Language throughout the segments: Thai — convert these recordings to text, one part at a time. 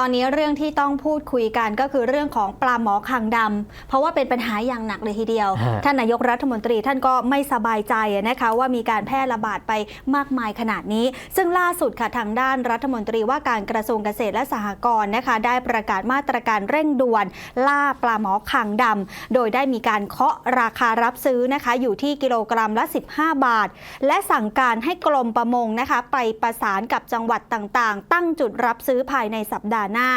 ตอนนี้เรื่องที่ต้องพูดคุยกันก็คือเรื่องของปลาหมอคางดำเพราะว่าเป็นปัญหาอย่างหนักเลยทีเดียวฮะท่านนายกรัฐมนตรีท่านก็ไม่สบายใจนะคะว่ามีการแพร่ระบาดไปมากมายขนาดนี้ ซึ่งล่าสุดค่ะทางด้านรัฐมนตรีว่าการกระทรวงเกษตรและสหกรณ์นะคะ ได้ประกาศมาตรการเร่งด่วน ล่าปลาหมอคางดำโดยได้มีการเคาะราคารับซื้อนะคะ อยู่ที่กิโลกรัมละ 15 บาท และสั่งการให้กรมประมงนะคะ ไปประสานกับจังหวัดต่างๆ ตั้งจุดรับซื้อภายในสัปดาห์หน้า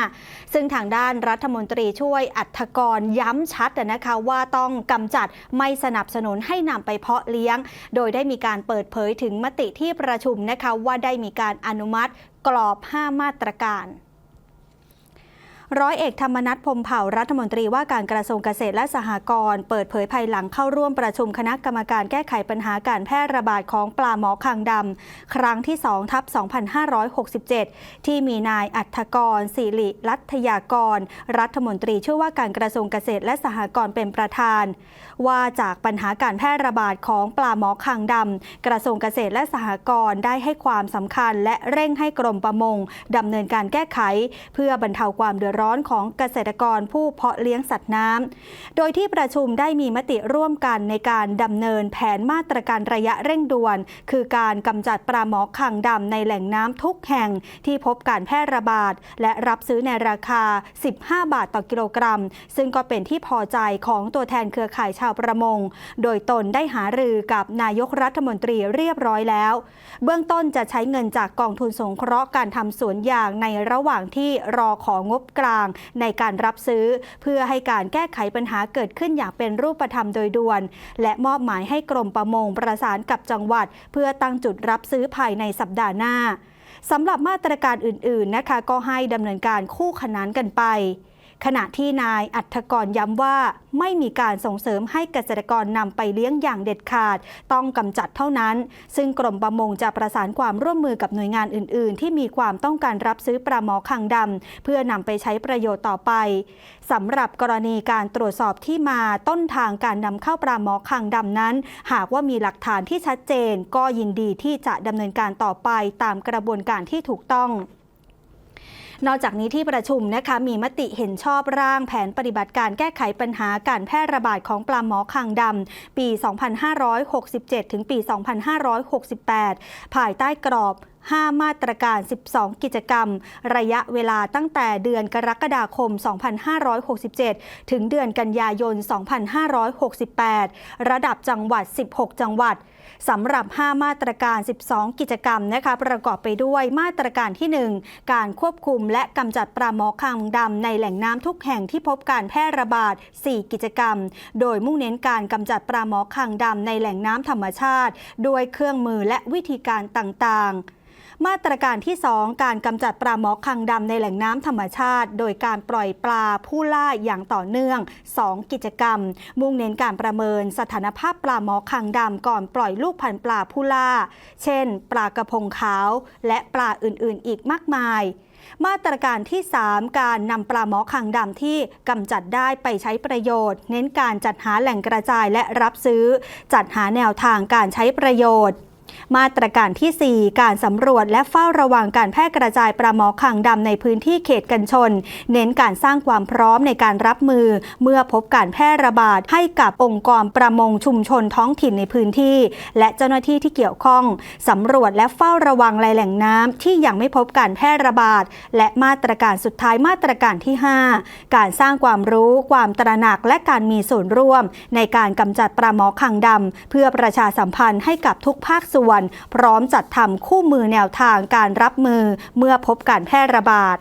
ซึ่งทางด้านรัฐมนตรีช่วยอัธกรย้ำชัดนะคะว่าต้องกำจัดไม่สนับสนุนให้นำไปเพาะเลี้ยง โดยได้มีการเปิดเผยถึงมติที่ประชุมนะคะว่าได้มีการอนุมัติกรอบ 5 มาตรการ ร้อยเอกธรรมนัฐพมเผ่ารัฐมนตรีว่าการกระทรวงเกษตรและสหกรณ์เปิดเผยภายหลังเข้าร่วมประชุมคณะกรรมการแก้ไขปัญหาการแพร่ระบาดของปลาหมอคางดำครั้งที่2ทับ2567 ที่มีนายอัธกรศิริรัตยากร รัฐมนตรีช่วยว่าการกระทรวงเกษตรและสหกรณ์เป็นประธาน ว่าจากปัญหาการแพร่ระบาดของปลาหมอคางดำกระทรวงเกษตรและสหกรณ์ได้ให้ความสำคัญ และเร่งให้กรมประมงดำเนินการแก้ไข เพื่อบรรเทาความเดือดร้อนของเกษตรกรผู้เพาะเลี้ยงสัตว์น้ำ โดยที่ประชุมได้มีมติร่วมกันในการดำเนินแผนมาตรการระยะเร่งด่วน คือการกำจัดปลาหมอคางดำในแหล่งน้ำทุกแห่งที่พบการแพร่ระบาด และรับซื้อในราคา 15 บาทต่อกิโลกรัม ซึ่งก็เป็นที่พอใจของตัวแทนเครือข่ายชาวประมง โดยตนได้หารือกับนายกรัฐมนตรีเรียบร้อยแล้ว เบื้องต้นจะใช้เงินจากกองทุนสงเคราะห์การทำสวนยางในระหว่างที่รอของบกลาง ในการรับซื้อ เพื่อให้การแก้ไขปัญหาเกิดขึ้นอย่างเป็นรูปธรรมโดยด่วน และมอบหมายให้กรมประมงประสานกับจังหวัด เพื่อตั้งจุดรับซื้อภายในสัปดาห์หน้าสำหรับมาตรการอื่น ๆ นะคะ ก็ให้ดำเนินการคู่ขนานกันไป ขณะที่นายอัธกรย้ำว่าไม่มีการส่งเสริมให้เกษตรกรนำไปเลี้ยงอย่างเด็ดขาด ต้องกำจัดเท่านั้น ซึ่งกรมประมงจะประสานความร่วมมือกับหน่วยงานอื่น ๆ ที่มีความต้องการรับซื้อปลาหมอคางดำเพื่อนำไปใช้ประโยชน์ต่อไปสำหรับกรณีการตรวจสอบที่มาต้นทางการนำเข้าปลาหมอคางดำนั้น หากว่ามีหลักฐานที่ชัดเจน ก็ยินดีที่จะดำเนินการต่อไปตามกระบวนการที่ถูกต้อง นอกจากนี้ที่ประชุมนะคะมีมติเห็นชอบร่างแผนปฏิบัติการแก้ไขปัญหาการแพร่ระบาดของปลาหมอคางดำปี 2567 ถึงปี 2568 ภายใต้กรอบ 5 มาตรการ 12 กิจกรรม ระยะเวลาตั้งแต่เดือนกรกฎาคม 2567 ถึงเดือนกันยายน 2568 ระดับจังหวัด 16 จังหวัดสำหรับ 5 มาตรการ 12 กิจกรรมนะคะ ประกอบไปด้วยมาตรการที่ 1 การควบคุมและกำจัดปลาหมอคางดำในแหล่งน้ำทุกแห่งที่พบการแพร่ระบาด 4 กิจกรรม โดยมุ่งเน้นการกำจัดปลาหมอคางดำในแหล่งน้ำธรรมชาติ ด้วยเครื่องมือและวิธีการต่างๆ มาตรการที่ 2 การกำจัดปลาหมอคางดำในแหล่งน้ำธรรมชาติ โดยการปล่อยปลาผู้ล่าอย่างต่อเนื่อง 2 กิจกรรม มุ่งเน้นการประเมินสถานภาพปลาหมอคางดำก่อนปล่อยลูกพันธุ์ปลาผู้ล่า เช่น ปลากระพงขาว และปลาอื่นๆ อีกมากมายมาตรการที่ 3 การนำปลาหมอคางดำที่กำจัดได้ไปใช้ประโยชน์ เน้นการจัดหาแหล่งกระจายและรับซื้อ จัดหาแนวทางการใช้ประโยชน์ มาตรการที่ 4 การสำรวจและเฝ้าระวังการแพร่กระจายปลาหมอคางดำในพื้นที่เขตกันชน เน้นการสร้างความพร้อมในการรับมือ เมื่อพบการแพร่ระบาดให้กับองค์กรประมงชุมชนท้องถิ่นในพื้นที่ และเจ้าหน้าที่ที่เกี่ยวข้องสำรวจและเฝ้าระวังแหล่งน้ำที่ยังไม่พบการแพร่ระบาดและมาตรการสุดท้ายมาตรการที่ 5 การสร้างความรู้ความตระหนักและการมีส่วนร่วม ในการกำจัดปลาหมอคางดำเพื่อประชาสัมพันธ์ให้กับทุกภาคส่วนวน พร้อมจัดทำคู่มือแนวทางการรับมือเมื่อพบการแพร่ระบาด